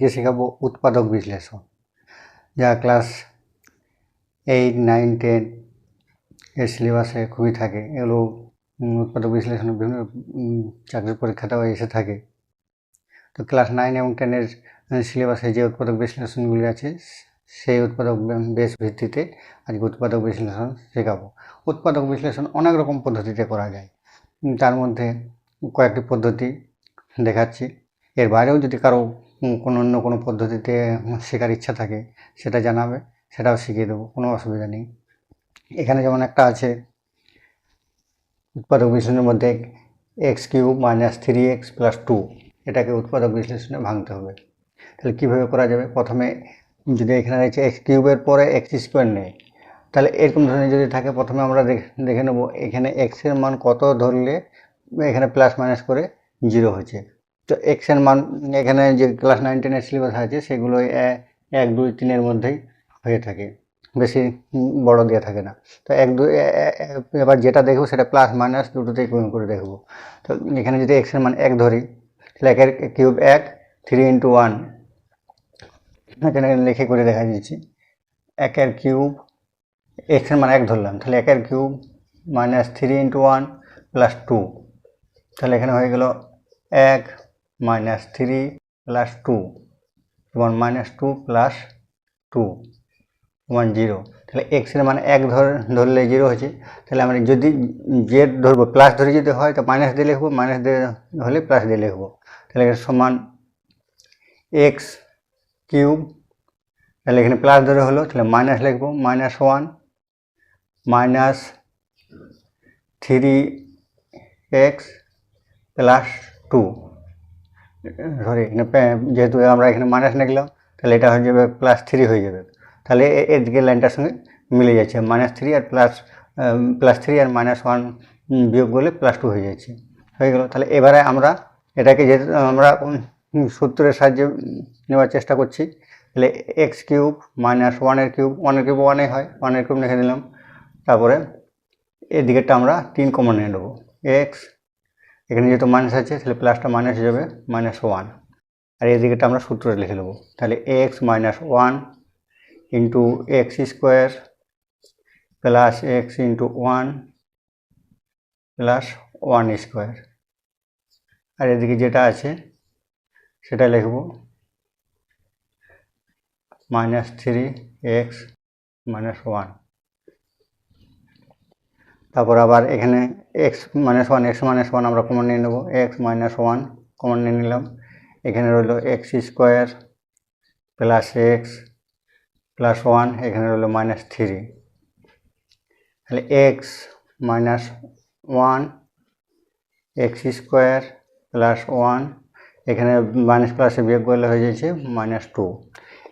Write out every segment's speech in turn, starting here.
যে শেখাবো উৎপাদক বিশ্লেষণ। যা ক্লাস এইট, নাইন, টেন এর সিলেবাসে খুবই থাকে। এগুলো উৎপাদক বিশ্লেষণ বিভিন্ন চাকরির পরীক্ষাটাও এসে থাকে। তো ক্লাস নাইন এবং টেনের সিলেবাসে যে উৎপাদক বিশ্লেষণগুলি আছে, সেই উৎপাদক বেশ ভিত্তিতে আজকে উৎপাদক বিশ্লেষণ শেখাবো। উৎপাদক বিশ্লেষণ অনেক রকম পদ্ধতিতে করা যায়। তার মধ্যে কয়েকটি পদ্ধতি দেখাচ্ছি। এর বাইরেও যদি কারও কোনো অন্য কোনো পদ্ধতিতে শেখার ইচ্ছা থাকে, সেটা জানাবে, সেটাও শিখিয়ে দেবো, কোনো অসুবিধা নেই। এখানে যেমন একটা আছে, উৎপাদক বিশ্লেষণের মধ্যে x cube minus three x plus two, এটাকে উৎপাদক বিশ্লেষণে ভাঙতে হবে। তাহলে কীভাবে করা যাবে? প্রথমে যদি এখানে রয়েছে এক্স কিউবের পরে এক্স স্কোয়ার নেই, তাহলে এরকম ধরনের যদি থাকে, প্রথমে আমরা দেখ- নেব এখানে এক্সের মান কত ধরলে এখানে প্লাস মাইনাস করে জিরো হচ্ছে তো এক্সের মান এখানে যে ক্লাস নাইন টেনের সিলেবাস আছে, সেগুলো এক, দুই, তিনের মধ্যেই হয়ে থাকে। বেশি বড় দেওয়া থাকে না। তো এক, দুই এবার যেটা দেখব সেটা প্লাস মাইনাস দুটোতেই গুণ করে দেখব। তো এখানে যদি এক্সের মান এক ধরি তাহলে একের কিউব এক থ্রি ইন্টু ওয়ান এখানে লিখে করে দেখা দিচ্ছি একের কিউব এক্সের মান এক ধরলাম। তাহলে একের cube minus three into one plus two তাহলে এখানে হয়ে গেল এক মাইনাস থ্রি প্লাস টু এবং minus two plus two one zero তাহলে এক্সের মান এক ধর, ধরলে জিরো হচ্ছে। তাহলে আমরা যদি জেড ধরবো প্লাস ধরে যদি হয়, তো মাইনাস দিয়ে লিখব মাইনাস দিয়ে হলে প্লাস দিয়ে লিখব। তাহলে সমান এক্স কিউব তাহলে এখানে প্লাস ধরে হলো, তাহলে মাইনাস লিখব minus one minus three x plus two sorry যেহেতু আমরা এখানে মাইনাস লিখলাম, তাহলে এটা হয়ে যাবে প্লাস থ্রি হয়ে যাবে। তাহলে এদিকে লাইনটার সঙ্গে মিলে যাচ্ছে। মাইনাস থ্রি আর প্লাস প্লাস থ্রি আর মাইনাস ওয়ান বিয়োগ করলে প্লাস টু হয়ে যাচ্ছে। হয়ে গেল। তাহলে এবারে আমরা এটাকে যেহেতু, আমরা সূত্রের সাহায্যে নেওয়ার চেষ্টা করছি, তাহলে এক্স কিউব মাইনাস ওয়ানের কিউব ওয়ানের কিউব ওয়ানে হয় ওয়ানের কিউব লিখে দিলাম। তারপরে এদিকেরটা আমরা তিন কমন নিয়ে নেব। এক্স এখানে যেহেতু মাইনাস আছে, তাহলে প্লাসটা মাইনাস হয়ে যাবে মাইনাস ওয়ান আর এদিকেটা আমরা সূত্রে লিখে নেব তাহলে x minus one into x square plus x into one plus one square আর এদিকে যেটা আছে, সেটা লিখব। Minus three x minus one তারপর আবার এখানে x minus one x minus one আমরা কমন নিয়ে নেব। এক্স মাইনাস ওয়ান কমন নিয়ে নিলাম। এখানে রইল x square plus x plus one এখানে রইল মাইনাস থ্রি তাহলে x minus one x square plus one এখানে মাইনাস প্লাসে বিয়োগ করলে হয়ে যাচ্ছে মাইনাস টু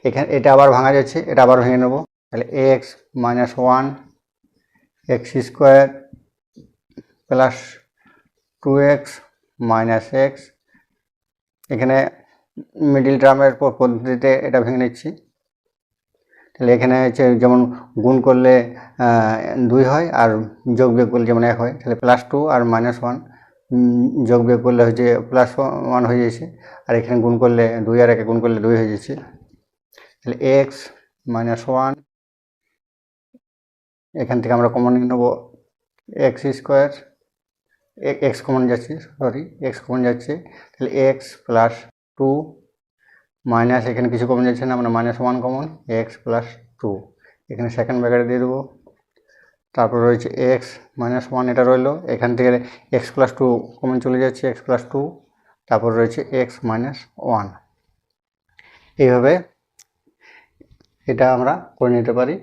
এখানে এটা আবার ভাঙা যাচ্ছে, এটা আবার ভেঙে নেব। তাহলে x minus one x square plus two x minus x. এখানে মিডিল টার্মের পদ্ধতিতে এটা ভেঙে নিচ্ছি। তাহলে এখানে হচ্ছে যেমন গুণ করলে দুই হয় আর যোগ বিয়োগ করলে যেমন এক হয়, তাহলে প্লাস টু আর মাইনাস ওয়ান। যোগ বিয়োগ করলে হচ্ছে প্লাস ওয়ান হয়ে যাচ্ছে আর এখানে গুণ করলে দুই আর একে গুণ করলে দুই হয়ে যাচ্ছে। তাহলে এক্স মাইনাস ওয়ান এখান থেকে আমরা কমন নিয়ে নেব এক্স স্কোয়ার এক্স কমন যাচ্ছে সরি এক্স কমন যাচ্ছে, তাহলে এক্স প্লাস টু মাইনাস এখানে কিছু কমন যাচ্ছে না আমরা minus one common x plus two এখানে সেকেন্ড ব্র্যাকেট দিয়ে দেবো। তারপর রয়েছে এক্স মাইনাস ওয়ান এটা রইল। এখান থেকে এক্স প্লাস টু কমন চলে যাচ্ছে এক্স প্লাস টু তারপর রয়েছে এক্স মাইনাস ওয়ান এইভাবে এটা আমরা করে নিতে পারি।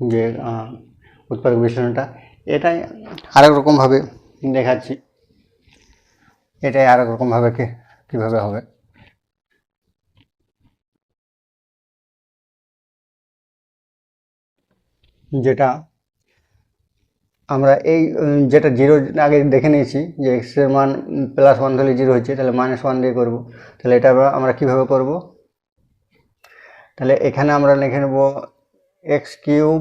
যে উৎপাদক বিশ্লেষণটা, এটাই আরেক রকমভাবে দেখাচ্ছি। এটাই আরেক রকমভাবে কীভাবে হবে। যেটা আমরা এই, যেটা জিরো আগে দেখে নিয়েছি, যে এক্সের মান প্লাস ওয়ান ধরলে জিরো হচ্ছে, তাহলে মাইনাস ওয়ান দিয়ে করব। তাহলে এটা আমরা কীভাবে করব? তাহলে এখানে আমরা লিখে নেব এক্স কিউব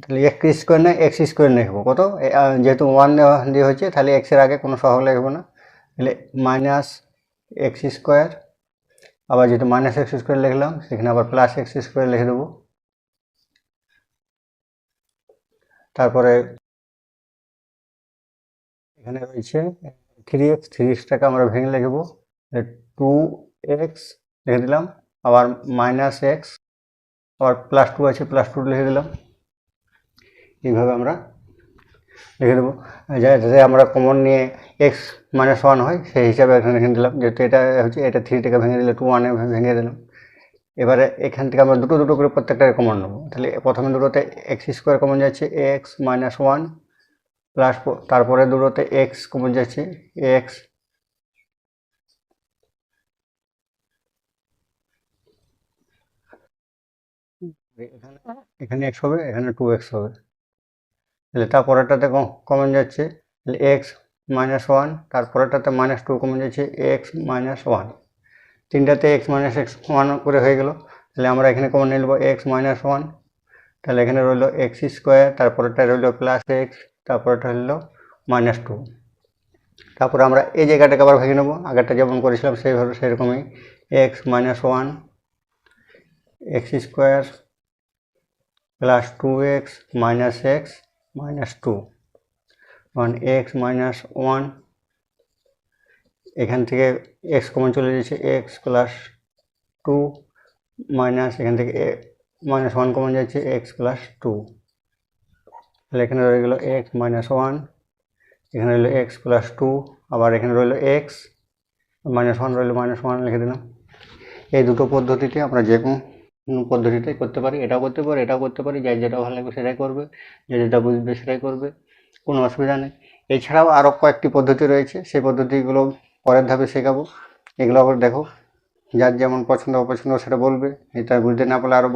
তাহলে এক্স স্কোয়ার না এক্স স্কোয়ার লিখব। কত? যেহেতু ওয়ান দিয়ে হচ্ছে, তাহলে এক্সের আগে কোনো সহগ লিখব না। তাহলে মাইনাস এক্স স্কোয়ার আবার যেহেতু মাইনাস এক্স স্কোয়ার লিখলাম, সেখানে আবার প্লাস এক্স স্কোয়ার লিখে দেবো। তারপরে এখানে রয়েছে থ্রি এক্স থ্রি এক্সটাকে আমরা ভেঙে লিখব। টু এক্স লিখে দিলাম, আবার মাইনাস এক্স আবার প্লাস টু আছে প্লাস টু লিখে দিলাম। এইভাবে আমরা লিখে দেবো। যাতে আমরা কমন নিয়ে এক্স মাইনাস ওয়ান হয়, সেই হিসাবে এখানে লিখে দিলাম। যেহেতু এটা হচ্ছে, এটা থ্রি থেকে ভেঙে দিলে টু ওয়ানে ভেঙে দিলাম। এবারে এখান থেকে আমরা দুটো দুটো করে প্রত্যেকটা কমন নেব। তাহলে প্রথমে দুটোতে এক্স স্কোয়ার কমন যাচ্ছে এক্স মাইনাস ওয়ান প্লাস তারপরে দুটোতে এক্স কমন যাচ্ছে এক্স এখানে এক্স হবে, এখানে টু এক্স হবে। তাহলে তারপরেরটাতে কমন যাচ্ছে। তাহলে এক্স মাইনাস ওয়ান তারপরেরটাতে মাইনাস টু কমন যাচ্ছে এক্স মাইনাস ওয়ান তিনটাতে এক্স মাইনাস এক্স ওয়ান করে হয়ে গেল। তাহলে আমরা এখানে কমন নিয়ে নেব এক্স মাইনাস ওয়ান তাহলে এখানে রইল এক্স স্কোয়ার তারপরেরটা রইল প্লাস এক্স তারপরেটা হলো মাইনাস টু তারপরে আমরা এই জায়গাটাকে আবার ভেঙে নেব। আগেরটা যেমন করেছিলাম, সেইভাবে সেরকমই x minus one x square plus two x minus x minus two. One x minus one, এখান থেকে এক্স কমন চলে যাচ্ছে এক্স প্লাস টু মাইনাস, এখান থেকে মাইনাস ওয়ান কমন যাচ্ছে, এক্স প্লাস টু। তাহলে এখানে রয়ে গেলো এক্স মাইনাস ওয়ান, এখানে রইল এক্স প্লাস টু, আবার এখানে রইল এক্স, মাইনাস ওয়ান রইল মাইনাস ওয়ান লিখে দিলাম। এই দুটো পদ্ধতিতে আমরা যে কোনো পদ্ধতিতে করতে পারি, এটাও করতে পারি, এটাও করতে পারি যাই যেটা ভালো লাগবে সেটাই করবে, যে যেটা বুঝবে সেটাই করবে, কোনো অসুবিধা নেই। এছাড়াও আরও কয়েকটি পদ্ধতি রয়েছে, সেই পদ্ধতিগুলো পরের ধাপে শেখাবো। এগুলো আবার দেখো, যার যেমন পছন্দ অপছন্দ সেটা বলবে, এটা বুঝতে না পারলে আরও